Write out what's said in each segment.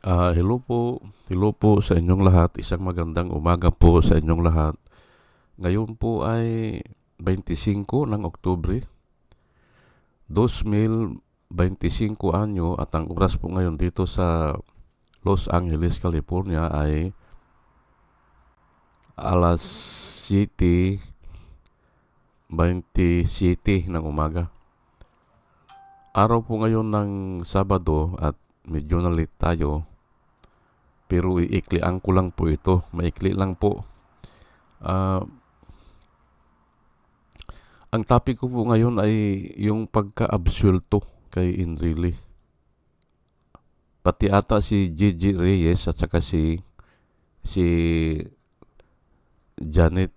Ah, hello po. Hello po sa inyong lahat. Isang magandang umaga po sa inyong lahat. Ngayon po ay 25 ng Oktubre, 2025 anyo at ang oras po ngayon dito sa Los Angeles, California ay alas 7.27 ng umaga. Araw po ngayon ng Sabado at medyo na tayo pero iiklian ko lang po ito. Maikli lang po. Ah, ang topic ko po ngayon ay yung pagka-absuelto kay Enrile. Pati ata si Gigi Reyes at saka si si Janet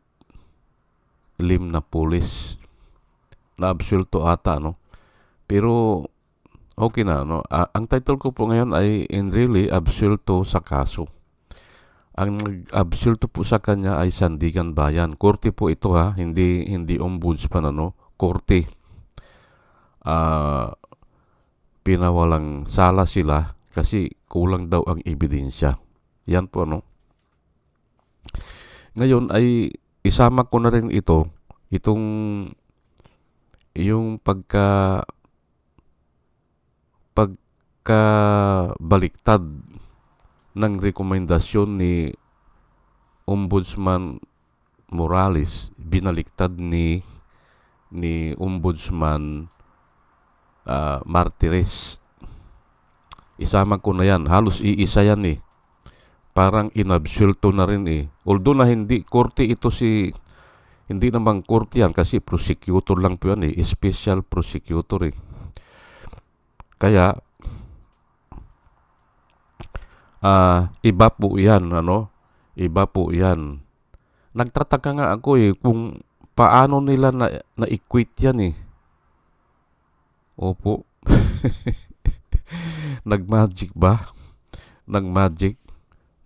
Lim Napoles na absuelto ata no. Pero Okay na, no? Ah, ang title ko po ngayon ay Enrile Absuelto sa kaso. Ang nag-absuelto po sa kanya ay Sandigan Bayan. Korte po ito ha, hindi hindi ombudsman ano, korte. Ah, pinawalang sala sila kasi kulang daw ang ebidensya. Yan po no. Ngayon ay isama ko na rin ito, itong yung pagka pagkabaliktad ng rekomendasyon ni Ombudsman Morales binaliktad ni ni Ombudsman uh, Martires. Isama ko na yan. Halos iisa yan eh. Parang inabsulto na rin eh. Although na hindi korte ito si hindi naman korte yan kasi prosecutor lang po yan eh. Special prosecutor eh. Kaya ah iba po 'yan ano? Iba po 'yan. Nagtataka nga ako eh kung paano nila na na-equate 'yan eh. Opo. Nag-magic ba? Nag-magic.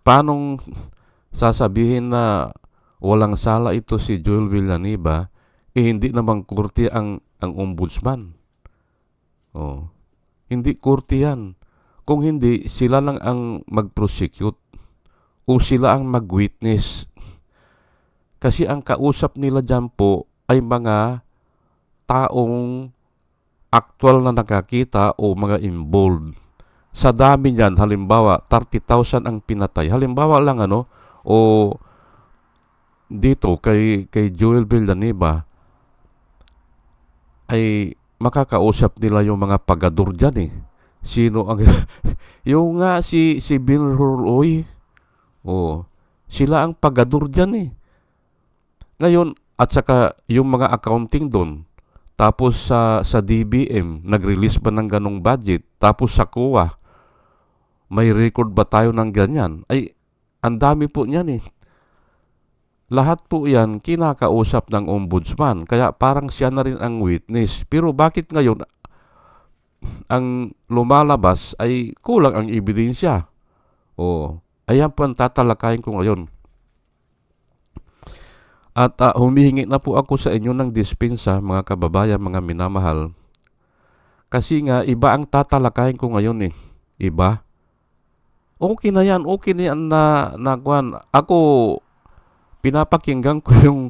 Paano sasabihin na walang sala ito si Joel Villanueva eh hindi naman korte ang ang ombudsman. Oh. Hindi korte. Kung hindi, sila lang ang mag-prosecute o sila ang mag-witness. Kasi ang kausap nila dyan po ay mga taong actual na nakakita o mga involved. Sa dami niyan, halimbawa, 30,000 ang pinatay. Halimbawa lang ano, o dito kay, kay Joel Villanueva, ay makakausap nila yung mga pagador dyan eh. Sino ang yung nga si si Bill Roy. Oh, sila ang pagador diyan eh. Ngayon at saka yung mga accounting doon. Tapos sa sa DBM, nag-release ba ng ganong budget? Tapos sa COA, may record ba tayo ng ganyan? Ay, ang dami po niyan eh. Lahat po yan kinakausap ng ombudsman. Kaya parang siya na rin ang witness. Pero bakit ngayon ang lumalabas ay kulang ang ebidensya. O, ayan po ang tatalakayin ko ngayon. At uh, humihingi na po ako sa inyo ng dispensa, mga kababayan, mga minamahal. Kasi nga, iba ang tatalakayin ko ngayon eh. Iba. Okay na yan, okay na yan na, na kwan. Ako, pinapakinggan ko yung,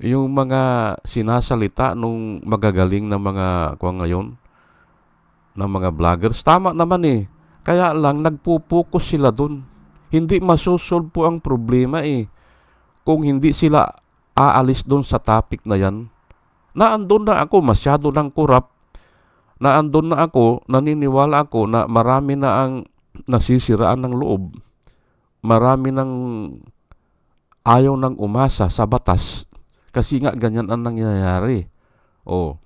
yung mga sinasalita nung magagaling na mga kwan ngayon ng mga vloggers. Tama naman eh. Kaya lang nagpo-focus sila dun. Hindi masosolve po ang problema eh. Kung hindi sila aalis dun sa topic na yan. Naandun na ako, masyado ng kurap. Naandun na ako, naniniwala ako na marami na ang nasisiraan ng loob. Marami ng ayaw ng umasa sa batas. Kasi nga ganyan ang nangyayari. Oh.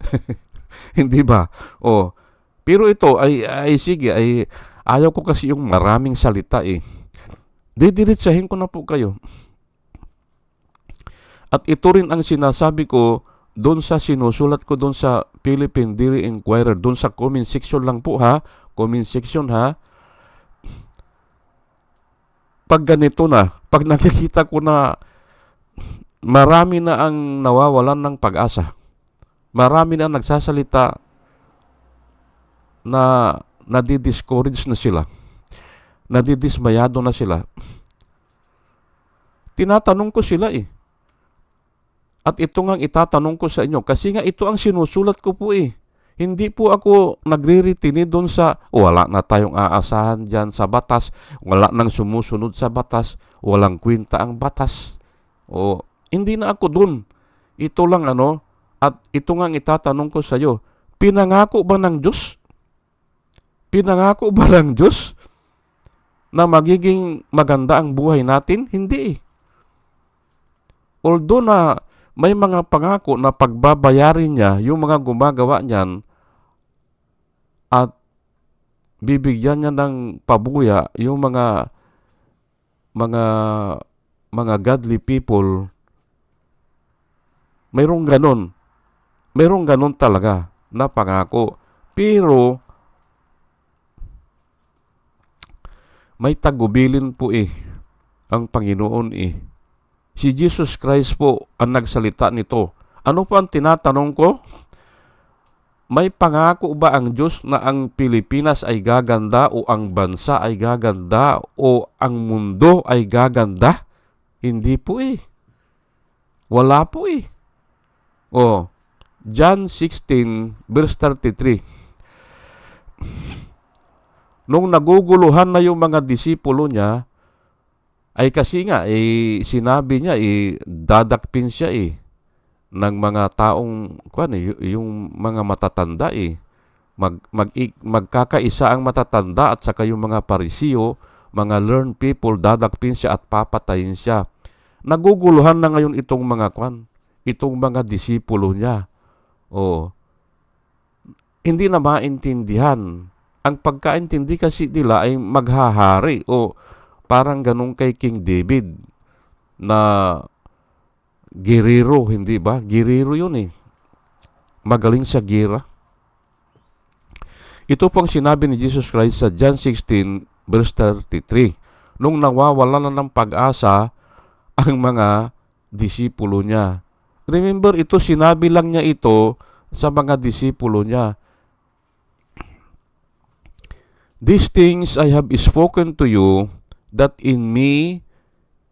Hindi ba? Oh. Pero ito ay, ay sige, ay ayaw ko kasi yung maraming salita eh. Didiretsahin ko na po kayo. At ito rin ang sinasabi ko doon sa sinusulat ko doon sa Philippine Daily Inquirer, doon sa comment section lang po ha, comment section ha. Pag ganito na, pag nakikita ko na marami na ang nawawalan ng pag-asa, marami na nagsasalita na nadi-discourage na sila. nadidismayado na sila. Tinatanong ko sila eh. At ito nga ang itatanong ko sa inyo kasi nga ito ang sinusulat ko po eh. Hindi po ako nagre-retini doon sa wala na tayong aasahan dyan sa batas, wala nang sumusunod sa batas, walang kwenta ang batas. O, hindi na ako doon. Ito lang ano, at ito nga ang itatanong ko sa iyo, pinangako ba ng Diyos? Pinangako ba ng Diyos na magiging maganda ang buhay natin? Hindi eh. Although na may mga pangako na pagbabayarin niya yung mga gumagawa niyan at bibigyan niya ng pabuya yung mga mga mga godly people mayroong ganon mayroong ganon talaga na pangako. Pero may tagubilin po eh ang Panginoon eh Si Jesus Christ po ang nagsalita nito. Ano po ang tinatanong ko? May pangako ba ang Diyos na ang Pilipinas ay gaganda o ang bansa ay gaganda o ang mundo ay gaganda? Hindi po eh. Wala po eh. O, John 16 verse 33. Nung naguguluhan na yung mga disipulo niya, ay kasi nga, eh, sinabi niya, eh, dadakpin siya eh, ng mga taong, kwan eh, yung mga matatanda eh. Mag, mag, magkakaisa ang matatanda at saka yung mga parisiyo, mga learned people, dadakpin siya at papatayin siya. Naguguluhan na ngayon itong mga kwan, itong mga disipulo niya. Oh. Hindi na maintindihan. Ang pagkaintindi kasi nila ay maghahari o parang ganun kay King David na girero, hindi ba? Girero yun eh. Magaling sa gira. Ito pong sinabi ni Jesus Christ sa John 16 verse 33. Nung nawawala na ng pag-asa ang mga disipulo niya. Remember, ito sinabi lang niya ito sa mga disipulo niya. These things I have spoken to you that in me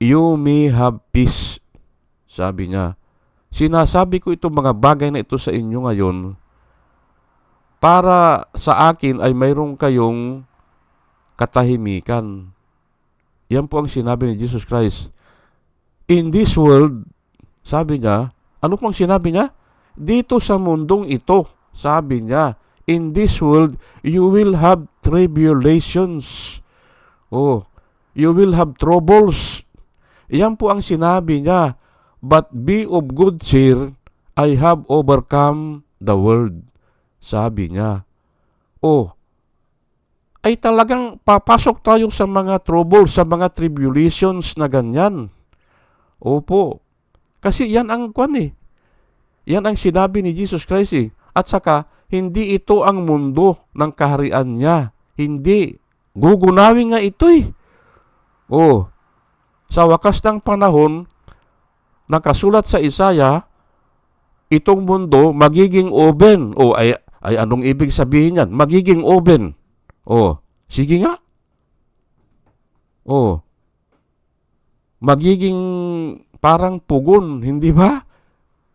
you may have peace. Sabi niya, sinasabi ko itong mga bagay na ito sa inyo ngayon para sa akin ay mayroong kayong katahimikan. Yan po ang sinabi ni Jesus Christ. In this world, sabi niya, ano pong sinabi niya? Dito sa mundong ito, sabi niya, in this world, you will have tribulations. Oh, you will have troubles. Yan po ang sinabi niya. But be of good cheer, I have overcome the world. Sabi niya. Oh, ay talagang papasok tayo sa mga troubles, sa mga tribulations na ganyan. Opo. Kasi yan ang kwan eh. Yan ang sinabi ni Jesus Christ eh. At saka, hindi ito ang mundo ng kaharian niya. Hindi. Gugunawin nga ito eh. Oh, sa wakas ng panahon, nakasulat sa Isaya, itong mundo magiging oven. O ay, ay anong ibig sabihin yan? Magiging oven. O, sige nga. O, magiging parang pugon, hindi ba?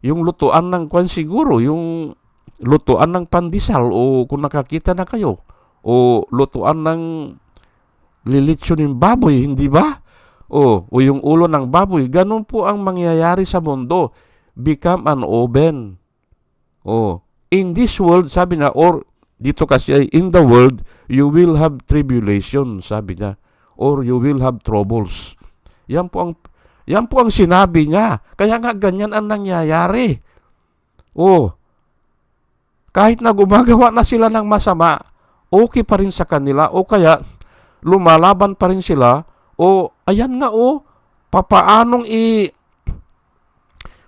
Yung lutuan ng kwan siguro, yung lutuan ng pandesal o kung nakakita na kayo, o lutuan ng lilitsyon ng baboy, hindi ba? O, o yung ulo ng baboy. Ganun po ang mangyayari sa mundo. Become an oven. O, in this world, sabi na, or dito kasi in the world, you will have tribulation, sabi niya. Or you will have troubles. Yan po ang, yan po ang sinabi niya. Kaya nga ganyan ang nangyayari. O, kahit na gumagawa na sila ng masama, okay pa rin sa kanila o kaya lumalaban pa rin sila o ayan nga o papaanong i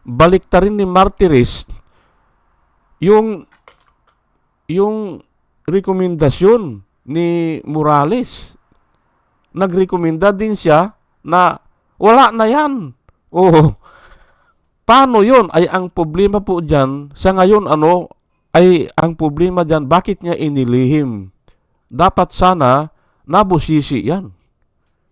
balik ta rin ni Martyris yung yung rekomendasyon ni Morales. Nagrekomenda din siya na wala na yan. O paano yon ay ang problema po dyan sa ngayon ano ay ang problema dyan bakit niya inilihim? Dapat sana nabusisi yan.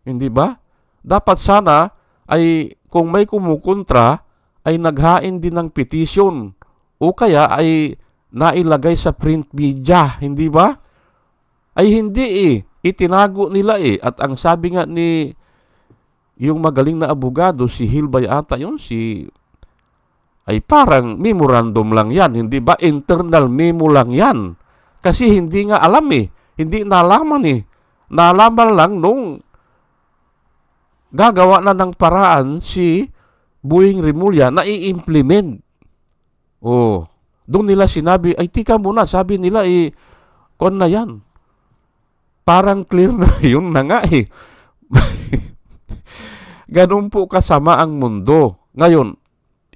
Hindi ba? Dapat sana ay kung may kumukontra ay naghain din ng petition o kaya ay nailagay sa print media, hindi ba? Ay hindi eh. Itinago nila eh. At ang sabi nga ni yung magaling na abogado, si Hilbay ata yun, si ay parang memorandum lang yan, hindi ba? Internal memo lang yan. Kasi hindi nga alam eh. Hindi nalaman eh. Nalaman lang nung gagawa na ng paraan si Buing Rimulya na i-implement. Oh, doon nila sinabi, ay tika muna, sabi nila eh, kon na yan. Parang clear na yun na nga eh. Ganun po kasama ang mundo. Ngayon,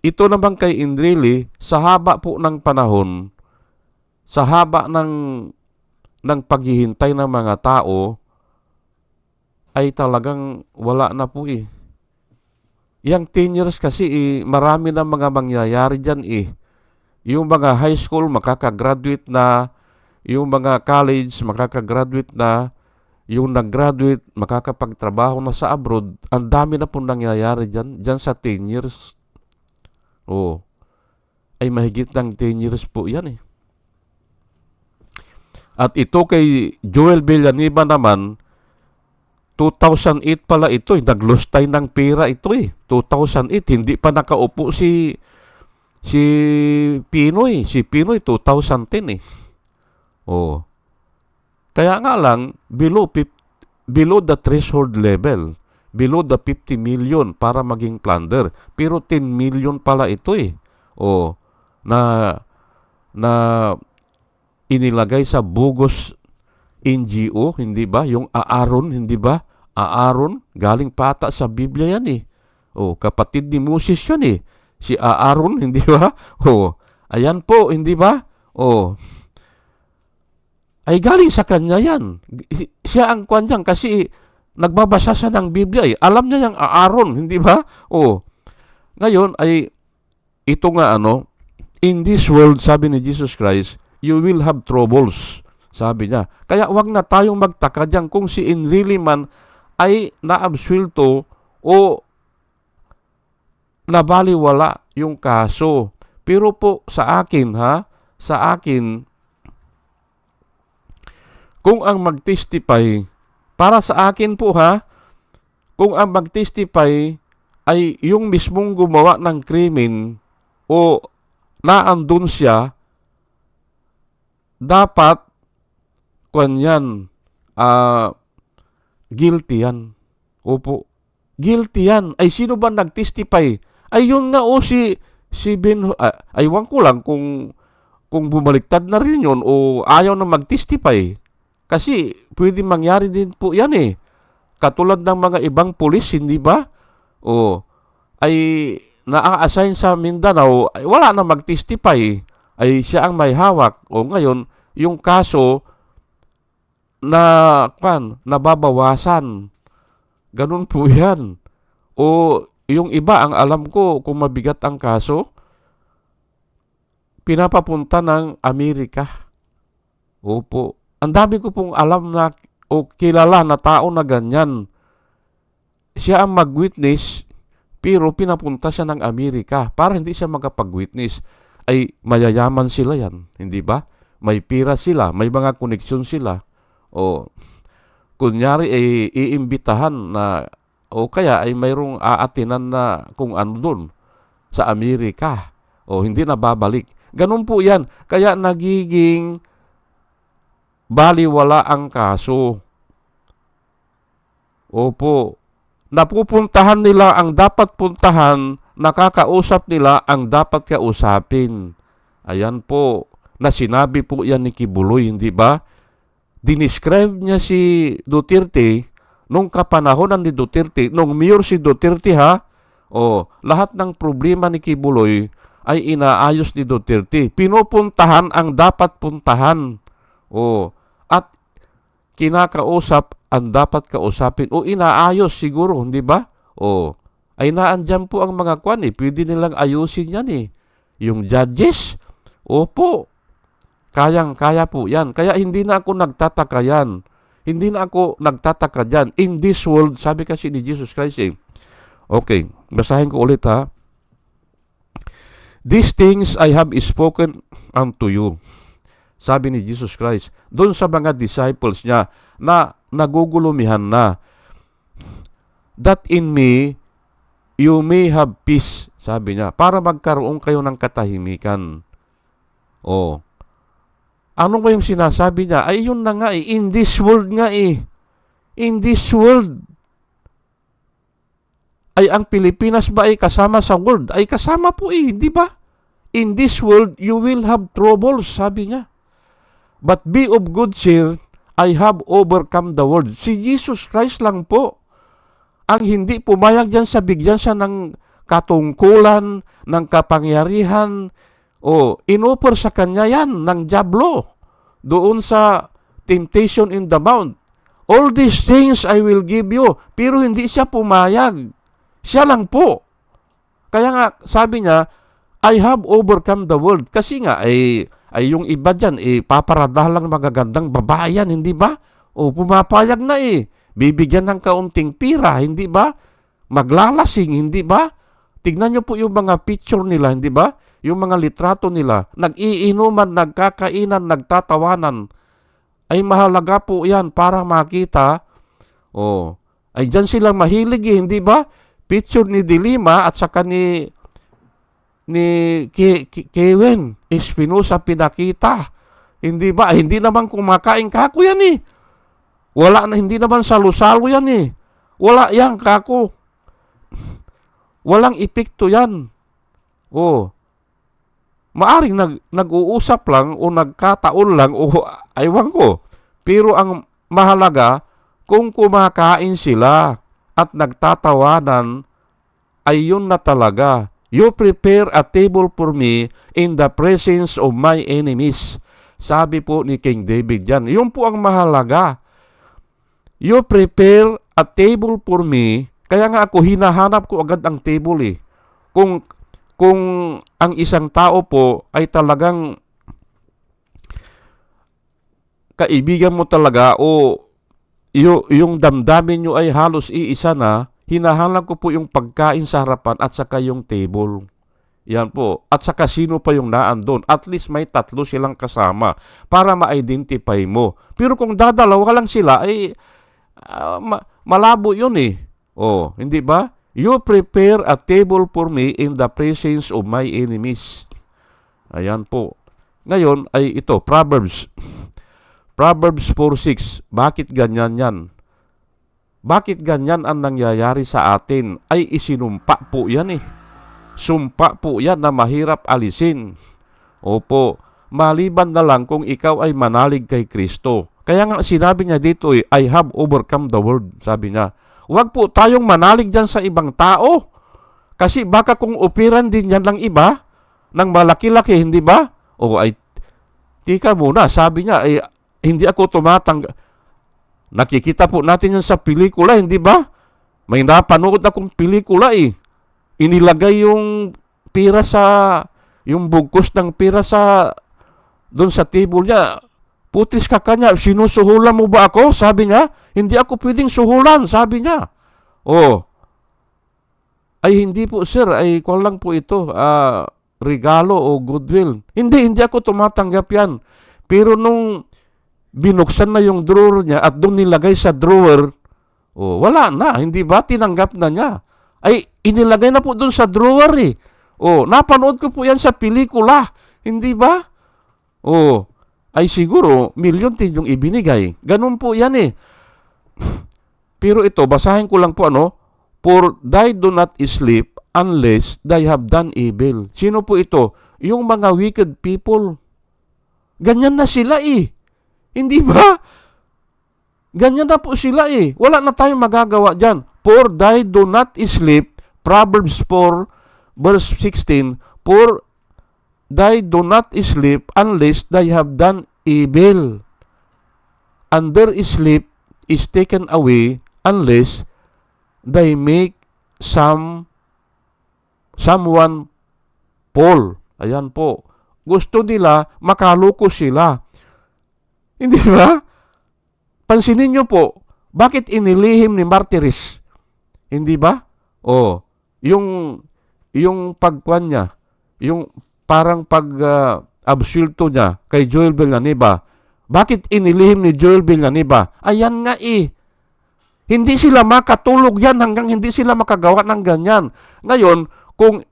ito naman kay Indrili, sa haba po ng panahon, sa haba ng, ng paghihintay ng mga tao, ay talagang wala na po eh. Yang 10 years kasi eh, marami na mga mangyayari dyan eh. Yung mga high school makakagraduate na, yung mga college makakagraduate na, yung nag-graduate makakapagtrabaho na sa abroad, ang dami na po nangyayari dyan, dyan sa 10 years. Oo. Ay mahigit ng 10 years po yan eh. At ito kay Joel Villanueva naman, 2008 pala ito eh. Naglustay ng pera ito eh. 2008, hindi pa nakaupo si si Pinoy. Si Pinoy 2010 eh. Oh. Kaya nga lang, below, fif- below the threshold level, below the 50 million para maging plunder. Pero 10 million pala ito eh. O, na, na inilagay sa bogus NGO, hindi ba? Yung Aaron, hindi ba? Aaron, galing pata sa Biblia yan eh. O, kapatid ni Moses yun eh. Si Aaron, hindi ba? O, ayan po, hindi ba? O, ay galing sa kanya yan. Siya ang kwan yan kasi nagbabasa siya ng Biblia eh. Alam niya yung Aaron, hindi ba? O, ngayon ay ito nga ano, in this world, sabi ni Jesus Christ, you will have troubles. Sabi niya. Kaya wag na tayong magtaka dyan kung si Enrile man ay naabswelto o nabaliwala yung kaso. Pero po sa akin ha, sa akin, kung ang magtestify, para sa akin po ha, kung ang magtestify ay yung mismong gumawa ng krimen o naandun siya, dapat kwan yan, ah, guilty yan. Opo. Guilty yan. Ay, sino ba nagtestify? Ay, yun nga o si, si Ben, ah, aywan ko lang kung, kung bumaliktad na rin yun o ayaw na magtestify. Kasi, pwede mangyari din po yan eh. Katulad ng mga ibang pulis, hindi ba? O, ay na-assign sa Mindanao, ay wala na magtestify. Ay siya ang may hawak. O ngayon, yung kaso na pan nababawasan. Ganun po 'yan. O yung iba ang alam ko kung mabigat ang kaso pinapapunta ng Amerika. Opo. Ang dami ko pong alam na o kilala na tao na ganyan. Siya ang mag-witness pero pinapunta siya ng Amerika para hindi siya makapag-witness. Ay mayayaman sila yan, hindi ba? May pira sila, may mga koneksyon sila. O kunyari ay iimbitahan na o kaya ay mayroong aatinan na kung ano doon sa Amerika o hindi na babalik. Ganun po yan. Kaya nagiging baliwala ang kaso. Opo. Napupuntahan nila ang dapat puntahan, nakakausap nila ang dapat kausapin. Ayan po. Na sinabi po yan ni Kibuloy, hindi ba? Dinescribe niya si Duterte nung kapanahonan ni Duterte, nung mayor si Duterte ha, o lahat ng problema ni Kibuloy ay inaayos ni Duterte. Pinupuntahan ang dapat puntahan. O, at kinakausap ang dapat kausapin o inaayos siguro, hindi ba? O, ay naandyan po ang mga kwan eh. Pwede nilang ayusin yan eh. Yung judges, opo, kayang kaya po yan. Kaya hindi na ako nagtataka yan. Hindi na ako nagtataka dyan. In this world, sabi kasi ni Jesus Christ eh. Okay, basahin ko ulit ha. These things I have spoken unto you. Sabi ni Jesus Christ. Doon sa mga disciples niya na nagugulumihan na. That in me, you may have peace. Sabi niya. Para magkaroon kayo ng katahimikan. Oh. Ano ba yung sinasabi niya? Ay, yun na nga eh. In this world nga eh. In this world. Ay, ang Pilipinas ba ay kasama sa world? Ay, kasama po eh. Di ba? In this world, you will have troubles, sabi niya. But be of good cheer, I have overcome the world. Si Jesus Christ lang po ang hindi pumayag dyan sa bigyan siya ng katungkulan, ng kapangyarihan, o inoffer sa kanya yan ng Diablo doon sa temptation in the mount. All these things I will give you. Pero hindi siya pumayag. Siya lang po. Kaya nga, sabi niya, I have overcome the world. Kasi nga, ay, ay yung iba dyan, eh, paparadahan lang magagandang babae yan, hindi ba? O pumapayag na eh. Bibigyan ng kaunting pira, hindi ba? Maglalasing, hindi ba? Tignan niyo po yung mga picture nila, hindi ba? Yung mga litrato nila, nag-iinuman, nagkakainan, nagtatawanan. Ay mahalaga po yan para makita. Oh, ay dyan silang mahilig eh, hindi ba? Picture ni Dilima at saka ni ni Ke, Ke, Kevin Espinosa pinakita. Hindi ba? Ay, hindi naman kumakain kako yan eh. Wala na, hindi naman salo-salo yan eh. Wala yan kako. Walang epekto yan. Oh. Maaring nag, nag-uusap lang o nagkataon lang o aywan ko. Pero ang mahalaga, kung kumakain sila at nagtatawanan, ay yun na talaga. You prepare a table for me in the presence of my enemies. Sabi po ni King David yan. Yun po ang mahalaga. You prepare a table for me. Kaya nga ako hinahanap ko agad ang table eh. Kung kung ang isang tao po ay talagang kaibigan mo talaga o yung, damdamin nyo ay halos iisa na, hinahanap ko po yung pagkain sa harapan at saka yung table. Yan po. At saka sino pa yung naan doon. At least may tatlo silang kasama para ma-identify mo. Pero kung dadalawa lang sila, ay uh, ma- malabo yun eh. Oh, hindi ba? You prepare a table for me in the presence of my enemies. Ayan po. Ngayon ay ito, Proverbs. Proverbs 4.6. Bakit ganyan yan? Bakit ganyan ang nangyayari sa atin? Ay isinumpa po yan eh. Sumpa po yan na mahirap alisin. Opo, maliban na lang kung ikaw ay manalig kay Kristo. Kaya nga sinabi niya dito eh, I have overcome the world, sabi niya. Huwag po tayong manalig dyan sa ibang tao. Kasi baka kung operan din yan lang iba, ng malaki-laki, hindi ba? O ay, tika muna, sabi niya, ay, hindi ako tumatang... Nakikita po natin yan sa pelikula, hindi ba? May napanood akong pelikula eh. Inilagay yung pira sa... Yung bugkos ng pira sa... Doon sa table niya. Putis ka kanya, sinusuhulan mo ba ako? Sabi niya, hindi ako pwedeng suhulan, sabi niya. Oh, ay hindi po sir, ay kung lang po ito, uh, regalo o goodwill. Hindi, hindi ako tumatanggap yan. Pero nung binuksan na yung drawer niya at doon nilagay sa drawer, oh, wala na, hindi ba? Tinanggap na niya. Ay, inilagay na po doon sa drawer eh. Oh, napanood ko po yan sa pelikula. Hindi ba? Oh, ay siguro milyon din yung ibinigay. Ganun po yan eh. Pero ito, basahin ko lang po ano, For they do not sleep unless they have done evil. Sino po ito? Yung mga wicked people. Ganyan na sila eh. Hindi ba? Ganyan na po sila eh. Wala na tayong magagawa dyan. For they do not sleep, Proverbs 4, verse 16, For they do not sleep unless they have done evil. And their sleep is taken away unless they make some someone fall. Ayan po. Gusto nila makaloko sila. Hindi ba? pansinin niyo po, bakit inilihim ni Martyris? Hindi ba? Oh, yung yung pagkuan niya, yung parang pag uh, absulto niya kay Joel Villanueva, bakit inilihim ni Joel Villanueva? Ayan nga eh. Hindi sila makatulog yan hanggang hindi sila makagawa ng ganyan. Ngayon, kung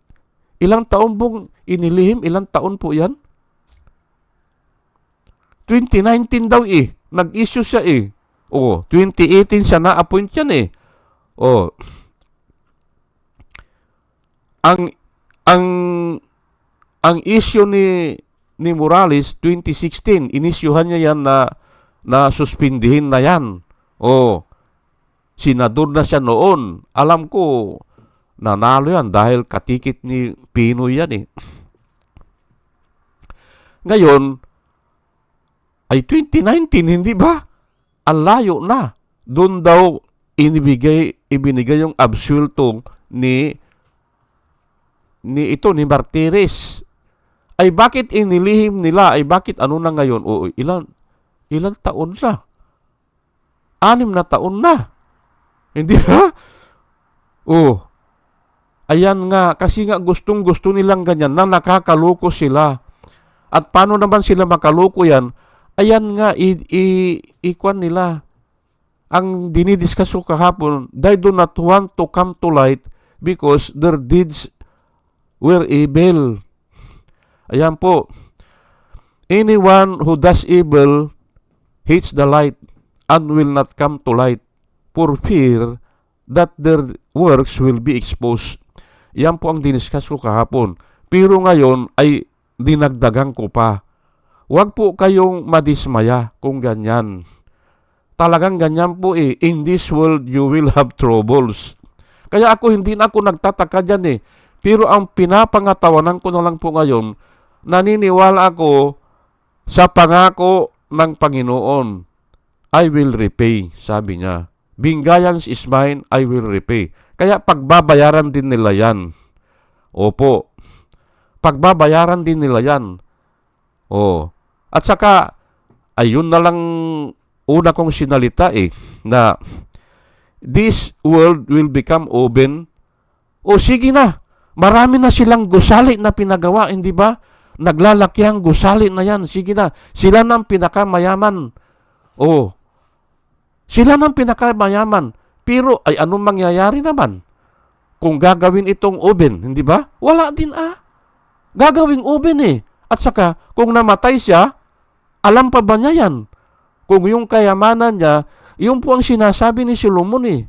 ilang taon pong inilihim, ilang taon po yan? 2019 daw eh. Nag-issue siya eh. Oh, 2018 siya na-appoint yan eh. Oh. Ang ang ang issue ni ni Morales 2016 inisyuhan niya yan na na suspindihin na yan. Oh. Senador na siya noon. Alam ko nanalo yan dahil katikit ni Pinoy yan eh. Ngayon, ay 2019, hindi ba? Ang layo na. Doon daw inibigay, ibinigay yung absulto ni ni ito, ni Martires. Ay bakit inilihim nila? Ay bakit ano na ngayon? O ilan, ilan taon na? Anim na taon na. Hindi ba? Oh. Ayan nga, kasi nga gustong gusto nilang ganyan na nakakaloko sila. At paano naman sila makaloko yan? Ayan nga, i, i, ikwan nila. Ang dinidiscuss ko kahapon, they do not want to come to light because their deeds were evil. Ayan po. Anyone who does evil hates the light and will not come to light for fear that their works will be exposed. Yan po ang diniscuss ko kahapon. Pero ngayon ay dinagdagan ko pa. Huwag po kayong madismaya kung ganyan. Talagang ganyan po eh. In this world, you will have troubles. Kaya ako hindi na ako nagtataka dyan eh. Pero ang pinapangatawanan ko na lang po ngayon, naniniwala ako sa pangako ng Panginoon. I will repay, sabi niya. Vengeance is mine, I will repay. Kaya pagbabayaran din nila yan. Opo. Pagbabayaran din nila yan. Oh. At saka, ayun na lang una kong sinalita eh, na this world will become open. O sige na, marami na silang gusali na pinagawa, hindi ba? Naglalaki ang gusali na yan. Sige na, sila nang pinakamayaman. Oh, sila nang pinakamayaman. Pero ay anong mangyayari naman? Kung gagawin itong oven, hindi ba? Wala din ah. Gagawing oven eh. At saka, kung namatay siya, alam pa ba niya yan? Kung yung kayamanan niya, yung po ang sinasabi ni Solomon eh.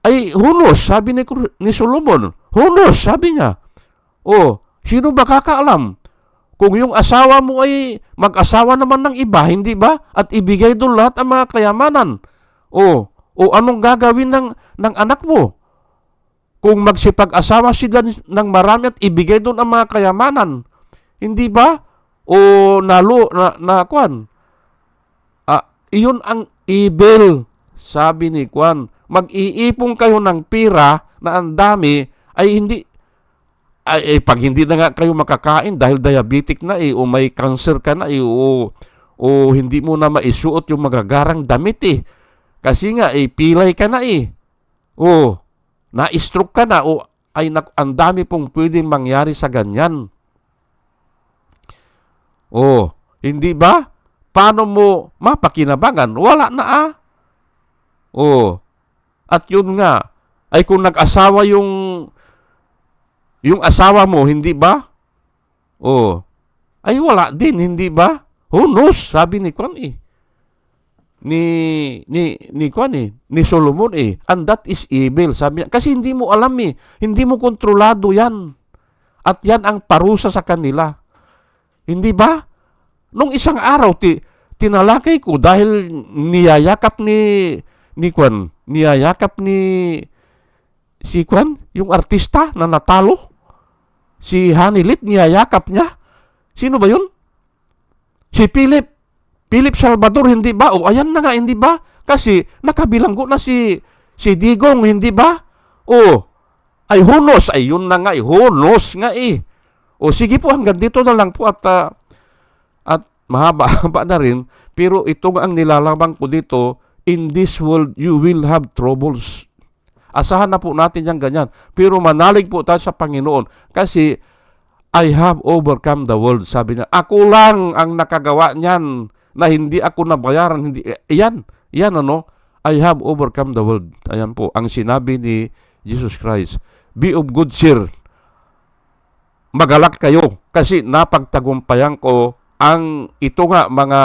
Ay, hunos, sabi ni, ni Solomon. Hunos, sabi niya. Oh, sino ba kakaalam? Kung yung asawa mo ay mag-asawa naman ng iba, hindi ba? At ibigay doon lahat ang mga kayamanan. O, o anong gagawin ng, ng anak mo? Kung magsipag-asawa sila ng marami at ibigay doon ang mga kayamanan, hindi ba? O nalo, na, na kwan. Ah, iyon ang evil, sabi ni Kwan. Mag-iipon kayo ng pira na ang dami ay hindi ay, eh, pag hindi na nga kayo makakain dahil diabetic na eh, o may cancer ka na eh, o, o hindi mo na maisuot yung magagarang damit eh. Kasi nga, eh, pilay ka na eh. O, na-stroke ka na, o ay ang dami pong pwedeng mangyari sa ganyan. O, hindi ba? Paano mo mapakinabangan? Wala na ah. O, at yun nga, ay kung nag-asawa yung yung asawa mo, hindi ba? Oh. Ay wala din, hindi ba? Who knows? Sabi ni Kwan eh. Ni, ni, ni Kwan eh. Ni Solomon eh. And that is evil. Sabi. Kasi hindi mo alam eh. Hindi mo kontrolado yan. At yan ang parusa sa kanila. Hindi ba? Nung isang araw, ti, tinalakay ko dahil niyayakap ni ni Kwan, niyayakap ni si Kwan, yung artista na natalo si Hanilit niyayakap niya. Sino ba yun? Si Philip. Philip Salvador, hindi ba? O ayan na nga, hindi ba? Kasi nakabilanggo na si si Digong, hindi ba? O, ay hunos. Ay yun na nga, eh, hunos nga eh. O sige po, hanggang dito na lang po at uh, at mahaba-haba na rin. Pero ito nga ang nilalaman ko dito, in this world you will have troubles. Asahan na po natin yung ganyan. Pero manalig po tayo sa Panginoon kasi I have overcome the world. Sabi niya, ako lang ang nakagawa niyan na hindi ako nabayaran. Hindi, eh, yan, yan ano, I have overcome the world. Ayan po, ang sinabi ni Jesus Christ. Be of good cheer. Magalak kayo kasi napagtagumpayan ko ang ito nga mga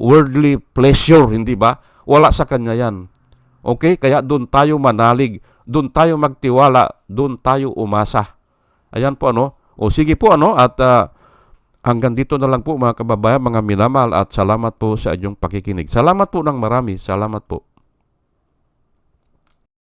worldly pleasure, hindi ba? Wala sa kanya yan. Okay? Kaya doon tayo manalig, doon tayo magtiwala, doon tayo umasa. Ayan po ano. O sige po ano at ah, hanggang dito na lang po mga kababayan, mga minamahal at salamat po sa inyong pakikinig. Salamat po ng marami. Salamat po.